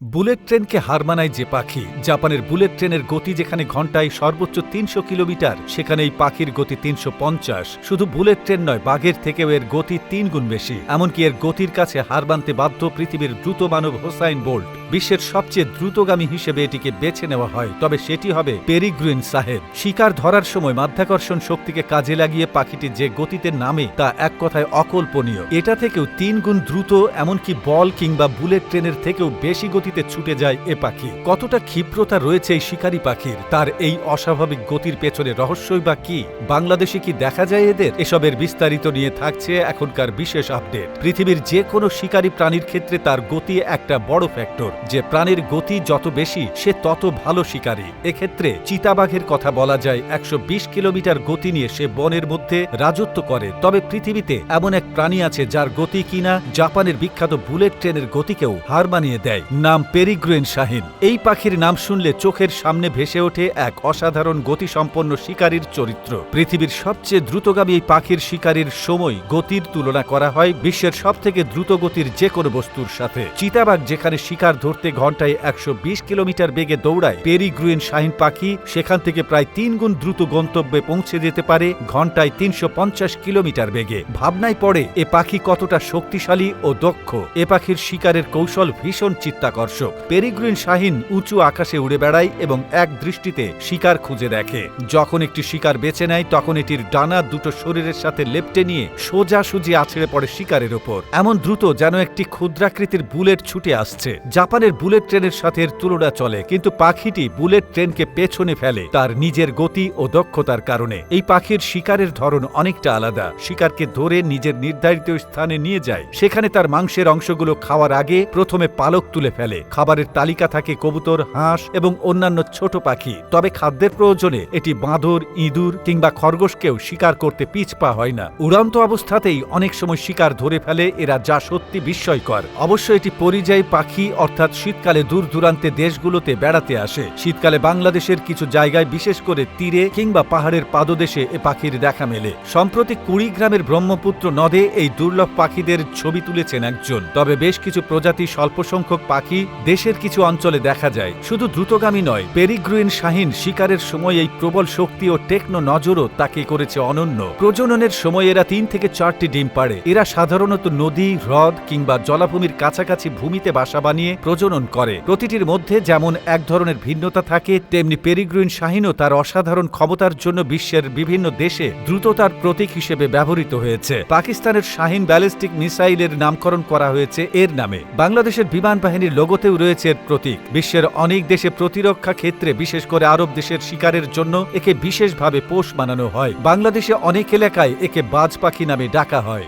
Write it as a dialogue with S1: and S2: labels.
S1: Bullet ট্রেনকে হার মানায় যে পাখি। জাপানের বুলেট ট্রেনের গতি যেখানে ঘন্টায় সর্বোচ্চ তিনশো কিলোমিটার সেখানে এই পাখির গতি তিনশো পঞ্চাশ। শুধু বুলেট ট্রেন নয়, বাঘের থেকেও এর গতি তিন গুণ বেশি। এমনকি এর গতির কাছে হার মানতে বাধ্য পৃথিবীর দ্রুত মানব হোসাইন বোল্ট। বিশ্বের সবচেয়ে দ্রুতগামী হিসেবে এটিকে বেছে নেওয়া হয়। তবে সেটি হবে পেরিগ্রুইন সাহেব। শিকার ধরার সময় মাধ্যাকর্ষণ শক্তিকে কাজে লাগিয়ে পাখিটি যে গতিতে নামে তা এক কথায় অকল্পনীয়। এটা থেকেও তিন গুণ দ্রুত, এমনকি বল কিংবা বুলেট ট্রেনের থেকেও বেশি গতিতে ছুটে যায় এ পাখি। কতটা ক্ষিপ্রতা রয়েছে এই শিকারী পাখির? তার এই অস্বাভাবিক গতির পেছনে রহস্যই বা কি? বাংলাদেশে কি দেখা যায় এদের? এসবের বিস্তারিত নিয়ে থাকছে এখনকার বিশেষ আপডেট। পৃথিবীর যে কোনো শিকারী প্রাণীর ক্ষেত্রে তার গতি একটা বড় ফ্যাক্টর। যে প্রাণীর গতি যত বেশি, সে তত ভালো শিকারী। এক্ষেত্রে চিতাবাঘের কথা বলা যায়, একশো বিশ কিলোমিটার গতি নিয়ে সে বনের মধ্যে রাজত্ব করে। তবে পৃথিবীতে এমন এক প্রাণী আছে যার গতি কিনা জাপানের বিখ্যাত বুলেট ট্রেনের গতিকেও হার মানিয়ে দেয়। নাম পেরিগ্রুয়েন শাহিন। এই পাখির নাম শুনলে চোখের সামনে ভেসে ওঠে এক অসাধারণ গতিসম্পন্ন শিকারীর চরিত্র। পৃথিবীর সবচেয়ে দ্রুতগামী এই পাখির শিকারীর সময় গতির তুলনা করা হয় বিশ্বের সবথেকে দ্রুত গতির যে কোনো বস্তুর সাথে। চিতাবাঘ যেখানে শিকার ধরতে ঘন্টায় একশো বিশ কিলোমিটার বেগে দৌড়ায় পেরিগ্রুয়েন শাহিন পাখি। সেখান থেকে প্রায় তিন গুণ দ্রুত গন্তব্যে পৌঁছে যেতে পারে ঘন্টায় তিনশো কিলোমিটার বেগে। ভাবনায় পড়ে, এ পাখি কতটা শক্তিশালী ও দক্ষ। এ পাখির শিকারের কৌশল ভীষণ চিত্তাকর্ষক। পেরিগ্রিন শাহিন উঁচু আকাশে উড়ে বেড়ায় এবং এক দৃষ্টিতে শিকার খুঁজে দেখে। যখন একটি শিকার বেছে নেয়, তখন এটির ডানা দুটো শরীরের সাথে লেপটে নিয়ে সোজাসুজি আছড়ে পড়ে শিকারের ওপর। এমন দ্রুত যেন একটি ক্ষুদ্রাকৃতির বুলেট ছুটে আসছে। জাপানের বুলেট ট্রেনের সাথে তুলনা চলে, কিন্তু পাখিটি বুলেট ট্রেনকে পেছনে ফেলে, তার নিজের গতি ও দক্ষতার কারণে। এই পাখির শিকারের ধরন অনেকটা আলাদা। শিকারকে ধরে নিজের নির্ধারিত স্থানে নিয়ে যায়। সেখানে তার মাংসের অংশগুলো খাওয়ার আগে প্রথমে পালক তুলে ফেলে। খাবারের তালিকা থাকে কবুতর, হাঁস এবং অন্যান্য ছোট পাখি। তবে খাদ্যের প্রয়োজনে এটি বাঁদর, ইঁদুর কিংবা খরগোশকেও শিকার করতে পিছপা হয় না। উড়ান্ত অবস্থাতেই অনেক সময় শিকার ধরে ফেলে, এরা যা সত্যি বিস্ময়কর। অবশ্য এটি পরিযায়ী পাখি অর্থাৎ শীতকালে দূর দূরান্তে দেশগুলোতে বেড়াতে আসে। শীতকালে বাংলাদেশের কিছু জায়গায়, বিশেষ করে তীরে কিংবা পাহাড়ের পাদদেশে এ পাখির দেখা মেলে। সম্প্রতি কুড়িগ্রামের ব্রহ্মপুত্র নদে এই দুর্লভ পাখিদের ছবি তুলেছেন একজন। তবে বেশ কিছু প্রজাতি স্বল্প সংখ্যক পাখি দেশের কিছু অঞ্চলে দেখা যায়। শুধু দ্রুতগামী নয়, পেরিগ্রুইন শাহিন শিকারের সময় এই প্রবল শক্তি ও টেকনো নজরও তাকে করেছে অনন্য। প্রজননের সময় এরা তিন থেকে চারটি ডিম পাড়ে। এরা সাধারণত নদী, হ্রদ কিংবা জলাভূমির কাছাকাছি ভূমিতে বাসা বানিয়ে প্রজনন করে। প্রতিটির মধ্যে যেমন এক ধরনের ভিন্নতা থাকে, তেমনি পেরিগ্রুইন শাহিনও তার অসাধারণ ক্ষমতার জন্য বিশ্বের বিভিন্ন দেশে দ্রুততার প্রতীক হিসেবে ব্যবহৃত হয়েছে। পাকিস্তানের শাহিন ব্যালিস্টিক মিসাইলের নামকরণ করা হয়েছে এর নামে। বাংলাদেশের বিমান বাহিনীর লোগোতেও রয়েছে এর প্রতীক। বিশ্বের অনেক দেশে প্রতিরক্ষা ক্ষেত্রে, বিশেষ করে আরব দেশের শিকারের জন্য একে বিশেষভাবে পোষ মানানো হয়। বাংলাদেশে অনেক এলাকায় একে বাজ পাখি নামে ডাকা হয়।